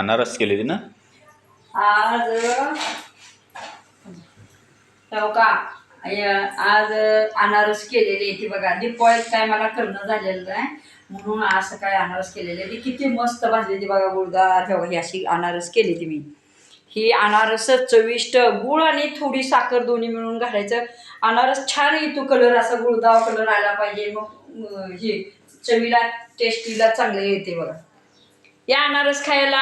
अनारस केलेली ना? आज हो का? आज अनारस केलेली ती बघा. दीपावळीत काय मला करणं झालेलं नाही. म्हणून असं काय अनारस केलेले. ती किती मस्त भाजली ती बघा गुळदार ठेवा ही अशी अनारस केली ती मी. ही अनारस चविष्ट गुळ आणि थोडी साखर दोन्ही मिळून घालायचं. अनारस छान येतो कलर असा गुळदाव कलर आला पाहिजे. मग हे चवीला टेस्टीला चांगले येते बघा. या अनारस खायला.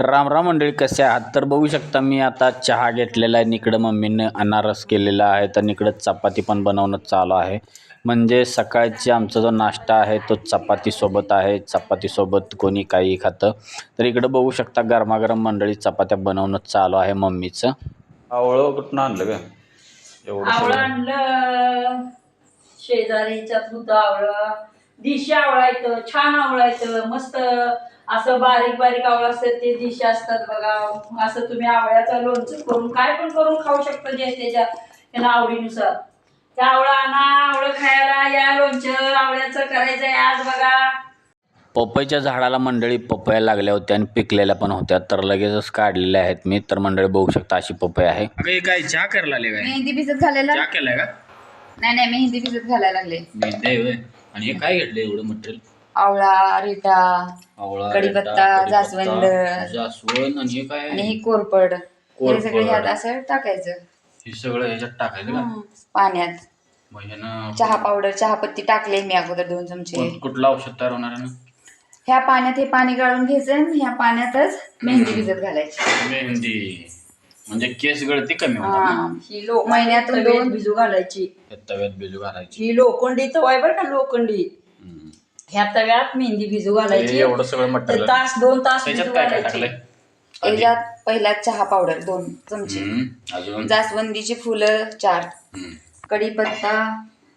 राम राम मंडळी कसे आहात? तर बघू शकता मी आता चहा घेतलेला आहे. इकडं मम्मीनं अनारस केलेला आहे. तर इकडं चपाती पण बनवणं चालू आहे. म्हणजे सकाळची आमचा जो नाश्ता आहे तो चपातीसोबत आहे. चपातीसोबत कोणी काही खातं. तर इकडं बघू शकता गरमागरम मंडळी चपात्या बनवणं चालू आहे मम्मीचं. आवळं कुठून आणलं का एवढं आवळं? आणलं. शेजारीच्या आवळं. दिशी आवळा येतं छान आवळा येतं मस्त असं बारीक बारीक आवळं असतात ते दिशी असतात बघा. असं तुम्ही आवळ्याचं लोणचं करून काय पण करून खाऊ शकता जे त्याच्या त्यांना आवडीनुसार. त्या आवळा आणा आवळं खायला या लोणचं आवळ्याचं करायचंय आज बघा. पपईच्या झाडाला मंडळी पपया लागल्या होत्या आणि पिकलेल्या पण होत्या तर लगेचच काढलेल्या आहेत मी. तर मंडळी बघू शकता अशी पपई आहे. काय चहा करायला काय? मेहंदी भिजत घालायला? चहा केलाय का? नाही नाही मेहंदी भिजत घालायला लागले. मेहंदी. आणि हे काय घेतलं एवढं मटेरियल आवळा रिटा आवळा कढीपत्ता, रेटा, जास्वंद. जास्वंद आणि हे काय? आणि ही कोरपड. हे कोरफड. सगळे ह्यात असं टाकायचं. हे सगळं ह्याच्यात टाकायचं का? हं, पाण्यात. मग ह्यानं चहा पावडर चहा पत्ती टाकले मी अगोदर दोन चमचे. कोण- कुठलं औषध तयार होणार आहे ना? ह्या पाण्यात हे पाणी गाळून घ्यायचं आणि ह्या पाण्यातच मेहंदी भिजत घालायची. मेहंदी. म्हणजे केस गळती कमी होणार हा. ही लोक महिन्यातून दोन- भिजू घालायची तव्यात बिजू घालायची ही लोखंडी तवा आहे बरं का लोखंडी हम्म. ह्या तव्यात मेहंदी भिजू हे घालायची एवढं सगळं मटेरियल तास दोन तास त्याच्यात भिजू काय काय घालायची टाकलंय ह्याच्यात पहिला चहा पावडर दोन चमचे हम्म. अजून जास्वंदीची फुलं चार हम्म. कढीपत्ता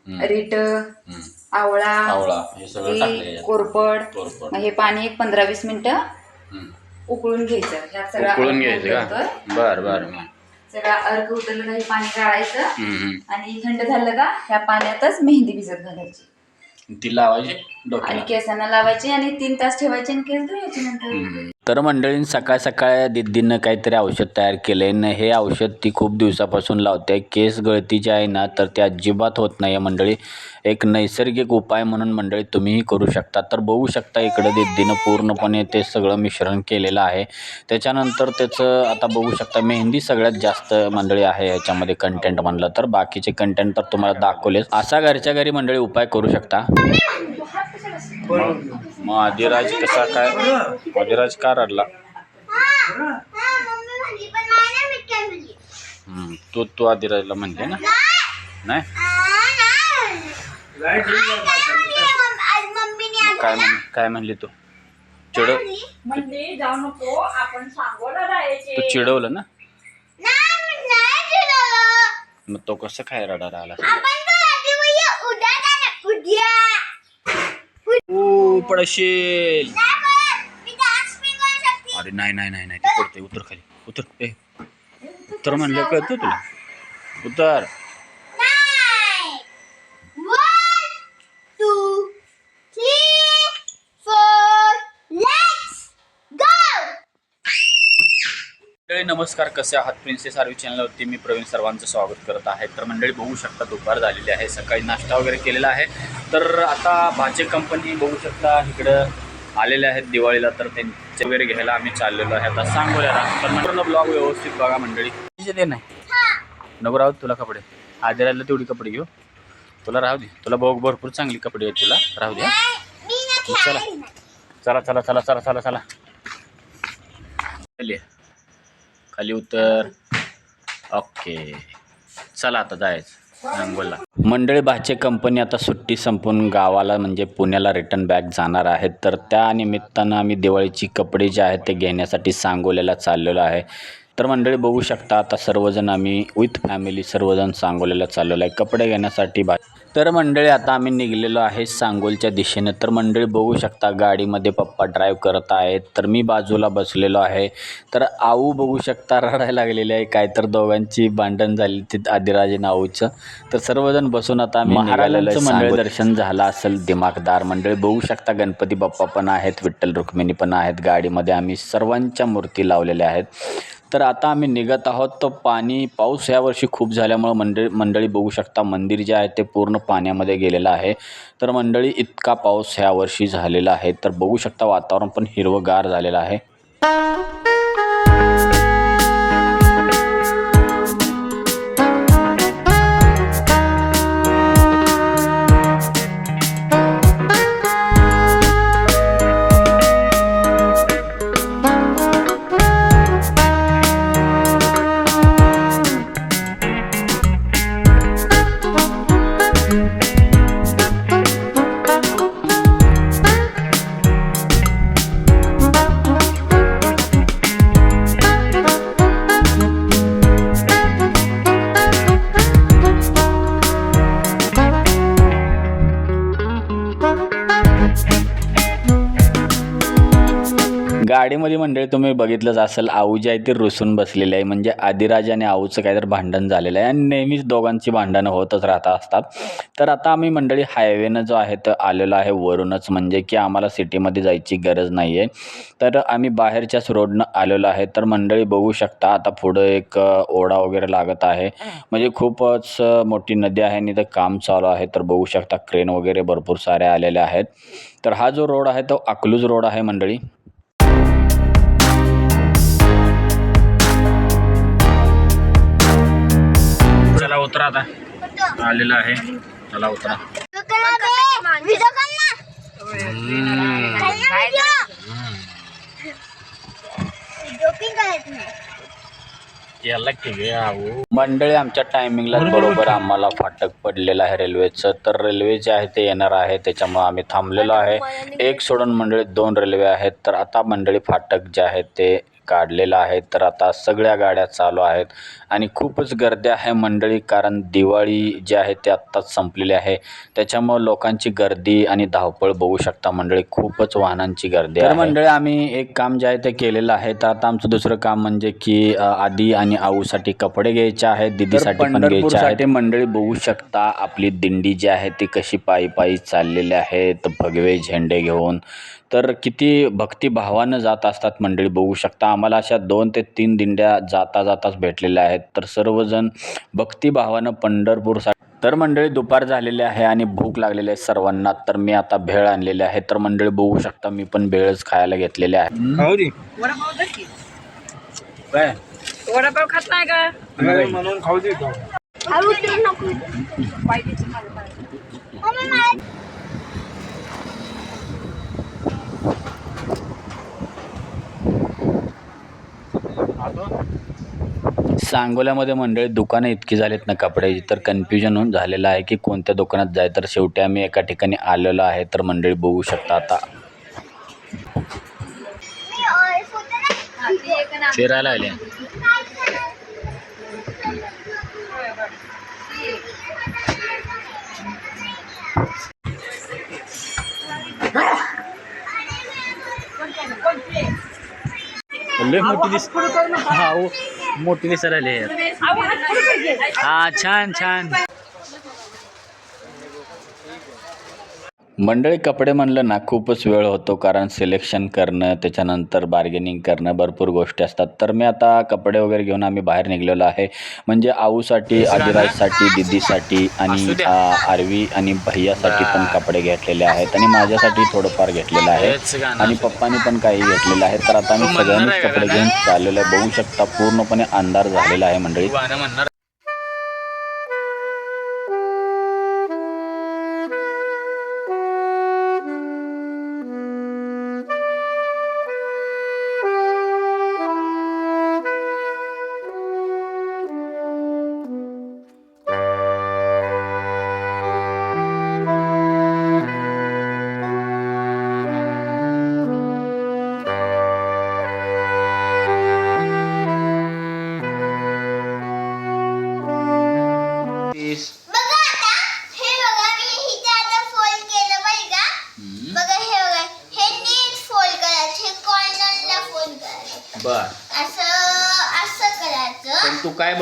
हम्म. रिट हम्म. आवळा आवळा हे सगळं टाकलंय याच्यात. कोरपड कोरफड. मग हे पाणी एक पंधरा वीस मिनिटं हम्म. उकळून घ्यायचं. ह्यात सगळा उकळून अर्क घ्यायचं उतरतोय. का बर बर बर. सगळा अर्क उतरलं का हे पाणी गाळायचं हम्म, हम्म. आणि थंड झालं का ह्या पाण्यातच मेहंदी भिजत घालायची. ती लावायची आणि डोक्याला केसांना लावायची आणि तीन तास ठेवायचे आणि केस धुवायचे नंतर. तर मंडळीन सकाळ सकाळ दिदीनं काहीतरी औषध तयार केलंय न हे औषध ती खूप दिवसापासून लावते. केस गळती जी आहे ना तर ते अजिबात होत नाही आहे मंडळी. एक नैसर्गिक उपाय म्हणून मंडळी तुम्हीही करू शकता. तर बघू शकता इकडं दिदीनं पूर्णपणे ते सगळं मिश्रण केलेलं आहे. त्याच्यानंतर त्याचं आता बघू शकता मेहंदी सगळ्यात जास्त मंडळी आहे याच्यामध्ये कंटेंट म्हणलं तर. बाकीचे कंटेंट तर तुम्हाला दाखवलेच. असा घरच्या घरी मंडळी उपाय करू शकता? मग मग आदिराज कसा काय? आदिराज का रडला? हम्म, तू तू आदिराजला म्हणते ना? नाही? काय म्हण काय म्हणली तू? चिडव म्हणजे जाऊ नको आपण सांगोला जायचे. तू चिडवलं ना? मग तो कसं काय रडा राहिला ओ पडशील. अरे नाही नाही नाही नाही ते पडते उतर खाली. उतर ए. उतर म्हणलं कळतं तुला? उतर. नमस्कार. कसे आहात प्रिन्सेस आर्वी चॅनलवरती मी प्रवीण सर्वांचं स्वागत करत आहे. तर मंडळी बघू शकता दुपार झालेली आहे. सकाळी नाश्ता वगैरे केलेला आहे. तर आता भाचे कंपनी बघू शकता इकडं आलेले आहेत दिवाळीला तर त्यांचे वगैरे घ्यायला आम्ही चाललेलो आहे. आता सांगूया तर पूर्ण ब्लॉग व्यवस्थित बघा मंडळी. दे नाही नको राहू तुला कपडे. आदिराला तेवढी कपडे घेऊ. तुला राहू दे. तुला भाऊ भरपूर चांगली कपडे आहेत तुला. राहू दे हा? चला. चला चला चला चला चला चला. खाली खाली उतर. ओके. चला आता जायचं. मंडळी भाचे कंपनी आता सुट्टी संपून गावाला म्हणजे पुण्याला रिटर्न बॅक जाणार आहेत. तर त्या निमित्तानं आम्ही दिवाळीची कपडे जे आहेत ते घेण्यासाठी सांगोल्याला चाललेलो आहे. तर मंडळी बघू शकता आता सर्वजण आम्ही विथ फॅमिली सर्वजण सांगोल्याला चाललेलो आहे कपडे घेण्यासाठी बा तर मंडळी आता आम्ही निघलेलो आहे सांगोलच्या दिशेनं. तर मंडळी बघू शकता गाडीमध्ये पप्पा ड्राईव्ह करत आहेत. तर मी बाजूला बसलेलो आहे. तर आऊ बघू शकता रडायला लागलेली आहे. काय तर दोघांची भांडण झाली ती आदिराजे नाऊचं तर सर्वजण बसून आता आम्ही महाराजांचं मंडळ दर्शन झालं असेल दिमागदार मंडळी बघू शकता गणपती बाप्पा पण आहेत विठ्ठल रुक्मिणी पण आहेत. गाडीमध्ये आम्ही सर्वांच्या मूर्ती लावलेल्या आहेत. तर आता आम्ही निघत आहोत. तर पाणी पाऊस यावर्षी खूप झाल्यामुळं मंडळी मंडळी बघू शकता मंदिर जे आहे ते पूर्ण पाण्यामध्ये गेलेलं आहे. तर मंडळी इतका पाऊस ह्यावर्षी झालेला आहे. तर बघू शकता वातावरण पण हिरवंगार झालेलं आहे. गाडीमध्ये मंडळी तुम्ही बघितलंच असेल आऊ जी आहे ती रुसून बसलेली आहे. म्हणजे आदिराज आणि आऊचं काहीतरी भांडण झालेलं आहे आणि नेहमीच दोघांची भांडणं होतच राहत असतात. तर आता आम्ही मंडळी हायवेनं जो आहे तर आलेलो आहे वरूनच. म्हणजे की आम्हाला सिटीमध्ये जायची गरज नाही आहे तर आम्ही बाहेरच्याच रोडनं आलेलो आहे. तर मंडळी बघू शकता आता पुढं एक ओढा वगैरे लागत आहे. म्हणजे खूपच मोठी नदी आहे आणि इथं काम चालू आहे. तर बघू शकता क्रेन वगैरे भरपूर सारे आलेले आहेत. तर हा जो रोड आहे तो अकलूज रोड आहे मंडळी. उतरा आता. आलेला आहे. चला उतरा. मंडळी आमच्या टायमिंगला बरोबर आम्हाला फाटक पडलेलं आहे रेल्वेचं तर रेल्वे जे आहे ते येणार आहे. त्याच्यामुळे आम्ही थांबलेलो आहे. एक सोडून मंडळी दोन रेल्वे आहेत. तर आता मंडळी फाटक जे आहे ते काढलेलं आहे. तर आता सगळ्या गाड्या चालू आहेत. आणि खूपच गर्दी आहे मंडळी कारण दिवाळी जी आहे ते आत्ताच संपलेली आहे. त्याच्यामुळे लोकांची गर्दी आणि धावपळ बघू शकता मंडळी. खूपच वाहनांची गर्दी आहे. मंडळी आम्ही एक काम जे आहे ते केलेलं आहे तर आता आमचं दुसरं काम म्हणजे की आदी आणि आऊसाठी कपडे घ्यायचे आहेत दीदीसाठी पण घ्यायचे आहे ते मंडळी बघू शकता आपली दिंडी जी आहे ती कशी पायी पायी चाललेली आहे तर भगवे झेंडे घेऊन तर किती भक्तिभावानं जात असतात मंडळी बघू शकता. आम्हाला अशा दोन ते तीन दिंड्या जाता जाताच भेटलेल्या आहेत. तर सर्वजण भक्तिभावानं पंढरपूरसाठी तर मंडळी दुपार झालेली आहे आणि भूक लागलेली आहे सर्वांना. तर मी आता भेळ आणलेली आहे. तर मंडळी बघू शकता मी पण भेळच खायला घेतलेले आहे. वडापाव दे की. काय? वडापाव खात नाही का? म्हणून खाऊ दे का पाहिजे मला पाहिजे. सांगोल्यामध्ये मंडळी दुकानं इतकी झालीत ना कपड्याची तर कन्फ्युजन होऊन झालेलं आहे की कोणत्या दुकानात जाय. तर शेवटी आम्ही एका ठिकाणी आलेलो आहे तर मंडळी बघू शकता आता. फिरायला आले. लय मोठी दिस हा ओ, मोठी दिसायला हा छान छान. मंडळी कपडे म्हणलं ना खूपच वेळ होतो कारण सिलेक्शन करणं त्याच्यानंतर बार्गेनिंग करणं भरपूर गोष्टी असतात. तर मी आता कपडे वगैरे घेऊन आम्ही बाहेर निघलेलो आहे. म्हणजे आऊसाठी आदिराजसाठी दिदीसाठी आणि आरवी आणि भैयासाठी पण कपडे घेतलेले आहेत आणि माझ्यासाठी थोडंफार घेतलेलं आहे. आणि पप्पानी पण काही घेतलेलं आहे. तर आता आम्ही सगळ्यांनीच कपडे घेऊन चाललेलो आहे. बघू शकता पूर्णपणे अंधार झालेला आहे मंडळी.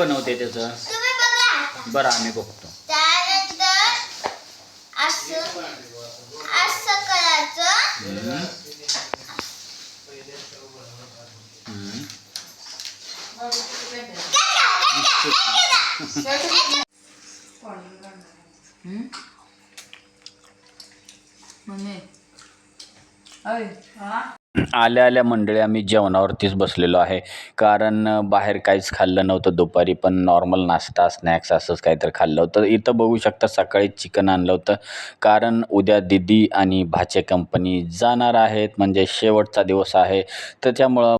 बनवते त्याचं तुम्ही बघा आता. बरं आम्ही बघतो त्यानंतर असं असं करायचं हम्म. हम्म. आल्या आल्या मंडळी आम्ही जेवणावरतीच बसलेलो आहे. कारण बाहेर काहीच खाल्लं नव्हतं दुपारी पण नॉर्मल नाश्ता स्नॅक्स असंच काहीतरी खाल्लं होतं. इथं बघू शकता सकाळी चिकन आणलं होतं. कारण उद्या दिदी आणि भाचे कंपनी जाणार आहेत. म्हणजे शेवटचा दिवस आहे. त्याच्यामुळं